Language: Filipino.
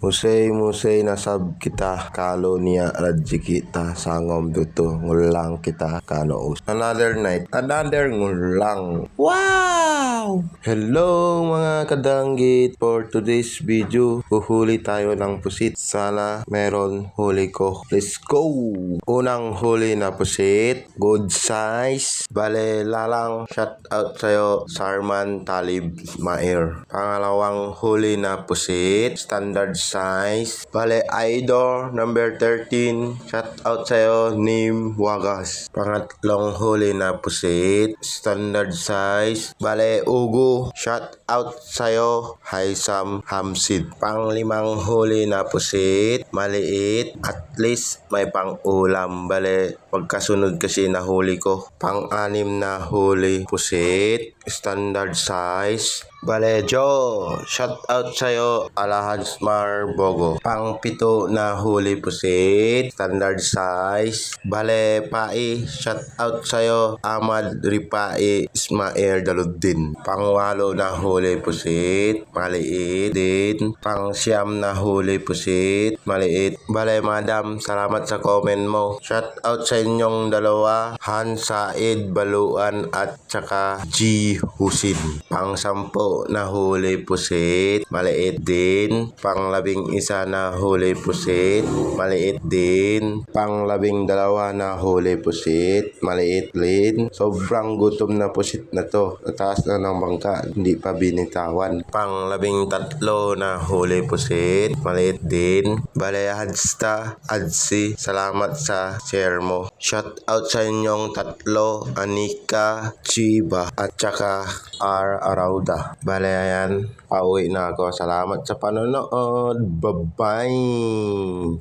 Musay musay nasab kita kalo niya radji kita sangom duto ngulang kita kano us. Another night, another ngulang. Wow! Hello mga kadanggit! For today's video, huhuli tayo ng pusit. Sana meron huli ko. Let's go! Unang huli na pusit, good size. Bale, lalang shout out sa'yo, Sarman Talib Mair. Pangalawang huli na pusit, standard size. Bale, Idor number 13. Shout out sa'yo, Nim Wagas. Pangatlong huli na pusit, standard size. Bale, Ugo. Shout out sa'yo, Haisam Hamsid. Panglimang huli na pusit, maliit. At least may pang-ulam. Bale, pagkasunod kasi nahuli ko. Pang-anim na huli pusit, standard size. Bale, Joe, shout out sa'yo, Alahans Marbogo. Pang pito na huli pusit, standard size. Bale, Pai, shout out sa'yo, Ahmad Ripai Ismail Daluddin. Pang walo na huli pusit, maliit din. Pang siyam na huli pusit, maliit. Bale, madam, salamat sa comment mo. Shout out sa inyong dalawa, Han Said Baluan at saka G Husin. Pang sampo na huli pusit, maliit din. Pang labing isa na huli pusit, maliit din. Pang labing dalawa na huli pusit, maliit din. Sobrang gutom na pusit na to. Nataas na ng bangka, hindi pa binitawan. Pang labing tatlo na huli pusit, maliit din. Bale, hadsta, adsi, salamat sa share mo. Shout out sa inyong tatlo, Anika, Chiba, at saka R. Arauda. Bale, ayan, pauwi na ako. Salamat sa panonood. Bye-bye!